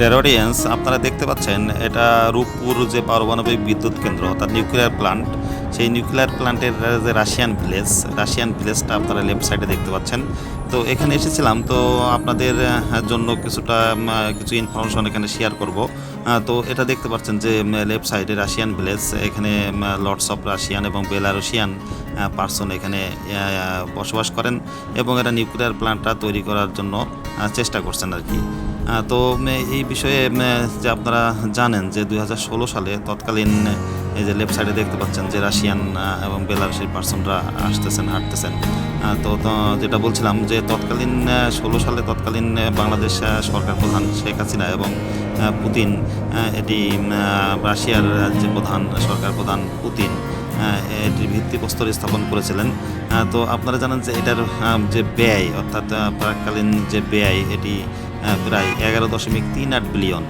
ডের অডিয়েন্স আপনারা দেখতে পাচ্ছেন, এটা রূপপুর যে পারমাণবিক বিদ্যুৎ কেন্দ্র, অর্থাৎ নিউক্লিয়ার প্লান্ট সেই নিউক্লিয়ার প্লান্টের যে রাশিয়ান ভিলেজ রাশিয়ান ভিলেজটা আপনারা লেফট সাইডে দেখতে পাচ্ছেন। তো এখানে এসেছিলাম, তো আপনাদের জন্য কিছুটা কিছু ইনফরমেশন এখানে শেয়ার করব। তো এটা দেখতে পাচ্ছেন যে লেফট সাইডে রাশিয়ান ভিলেজ এখানে লর্ডস অফ রাশিয়ান এবং বেলারুশিয়ান পার্সন এখানে বসবাস করেন এবং এটা নিউক্লিয়ার প্লান্টটা তৈরি করার জন্য চেষ্টা করছেন আর কি। তো এই বিষয়ে যে আপনারা জানেন যে দুই হাজার ষোলো সালে তৎকালীন এই যে লেফট সাইডে দেখতে পাচ্ছেন যে রাশিয়ান এবং বেলারুসের পার্সনরা আসতেছেন, হাঁটতেছেন। তো যেটা বলছিলাম যে তৎকালীন ষোলো সালে তৎকালীন বাংলাদেশ সরকার প্রধান শেখ হাসিনা এবং পুতিন এটি রাশিয়ার যে প্রধান সরকার প্রধান পুতিন এটির ভিত্তিপ্রস্তর স্থাপন করেছিলেন। তো, আপনারা জানেন যে এটার যে ব্যয়, অর্থাৎ প্রাককালীন যে ব্যয়, এটি প্রায় এগারো দশমিক তিন আট বিলিয়ন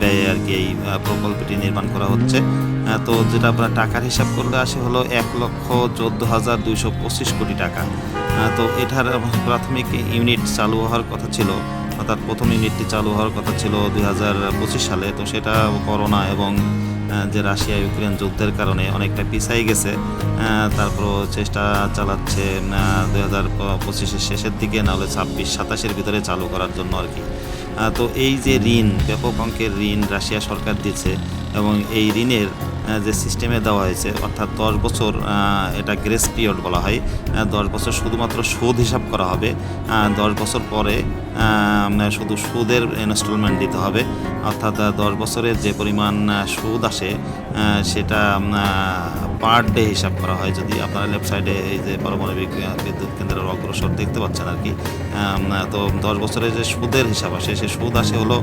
ব্যয়ে আর কি এই প্রকল্পটি নির্মাণ করা হচ্ছে। তো যেটা আপনার টাকার হিসাব করলে আসে হলো এক লক্ষ চোদ্দ হাজার দুইশো পঁচিশ কোটি টাকা। তো এটার প্রাথমিক ইউনিট চালু হওয়ার কথা ছিল, অর্থাৎ প্রথম ইউনিটটি চালু হওয়ার কথা ছিল দুই হাজার পঁচিশ সালে, তো সেটা করোনা এবং যে রাশিয়া, ইউক্রেন যুদ্ধের কারণে অনেকটা পিছাই গেছে তারপর তারপরও চেষ্টা চালাচ্ছে দু হাজার পঁচিশের শেষের দিকে, নাহলে ছাব্বিশ, সাতাশের ভিতরে চালু করার জন্য আর কি। তো এই যে ঋণ, ব্যাপক অঙ্কের ঋণ রাশিয়া সরকার দিচ্ছে এবং এই ঋণের যে সিস্টেমে দেওয়া হয়েছে অর্থাৎ দশ বছর এটা গ্রেস পিরিয়ড বলা হয় দশ বছর শুধুমাত্র সুদ হিসাব করা হবে দশ বছর পরে আহ, শুধু সুদের ইনস্টলমেন্ট দিতে হবে অর্থাৎ দশ বছরের যে পরিমাণ সুদ আসে সেটা পার ডে হিসাব করা হয়। যদি আপনারা লেফট সাইডে এই যে পারমাণবিক বিদ্যুৎ কেন্দ্রের অগ্রসর দেখতে পাচ্ছেন আর কি তো দশ বছরের যে সুদের হিসাব আসে সে সুদ আসে হলো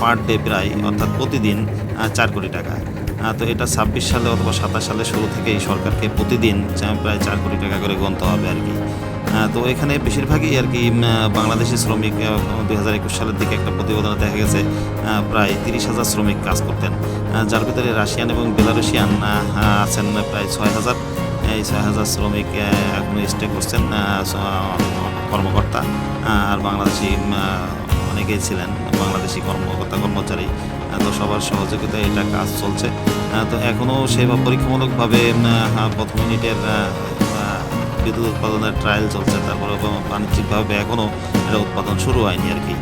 পার ডে প্রায় অর্থাৎ প্রতিদিন চার কোটি টাকা। তো এটা ছাব্বিশ সালে অথবা সাতাশ সালে শুরু থেকেই সরকারকে প্রতিদিন প্রায় চার কোটি টাকা করে গুনতে হবে আর কি। আহ, তো এখানে বেশিরভাগই আর কি বাংলাদেশি শ্রমিক দুই হাজার একুশ সালের দিকে একটা প্রতিবেদনে দেখা গেছে প্রায় তিরিশ হাজার শ্রমিক কাজ করতেন। যার ভিতরে রাশিয়ান এবং বেলারুশিয়ান আছেন প্রায় ছয় হাজার। এই ছয় হাজার শ্রমিক এখনও স্টে করছেন কর্মকর্তা আর বাংলাদেশি অনেকেই ছিলেন বাংলাদেশি কর্মকর্তা কর্মচারী। তো সবার সহযোগিতায় এটা কাজ চলছে। তো এখনও সেবা পরীক্ষামূলকভাবে প্রথম ইউনিটের বিদ্যুৎ উৎপাদনের ট্রায়াল চলছে, তারপরে বাণিজ্যিকভাবে এখনও এটা উৎপাদন শুরু হয়নি আর কি।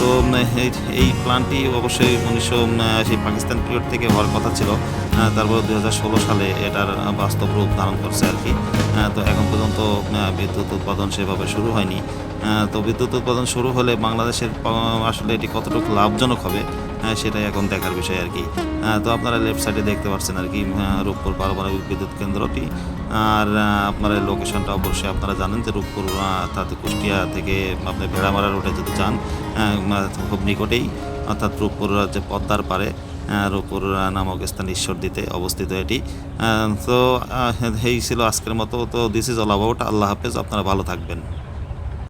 তো এই- প্ল্যানটি অবশ্যই উনিশশো সেই পাকিস্তান পিরিয়ড থেকে হওয়ার কথা ছিল। তারপরে দু সালে এটার বাস্তব রূপ ধারণ করছে আর কি। তো এখন পর্যন্ত বিদ্যুৎ উৎপাদন সেভাবে শুরু হয়নি। তো বিদ্যুৎ উৎপাদন শুরু হলে বাংলাদেশের আসলে এটি কতটুকু লাভজনক হবে সেটাই এখন দেখার বিষয় আর কি। আহ, তো আপনারা লেফট সাইডে দেখতে পাচ্ছেন আর কি রূপপুর পারমাণবিক বিদ্যুৎ কেন্দ্রটি। আর আপনার লোকেশনটা অবশ্যই আপনারা জানেন যে রূপপুর অর্থাৎ কুষ্টিয়া থেকে আপনি ভেড়ামারা রোডে যদি যান খুব নিকটেই অর্থাৎ রূপপুর যে পদ্মার পারে রূপপুর নামক স্থান ঈশ্বরদীতে অবস্থিত এটি। তো এই ছিল আজকের মতো। তো this is all about Allah হাফেজ আপনারা ভালো থাকবেন।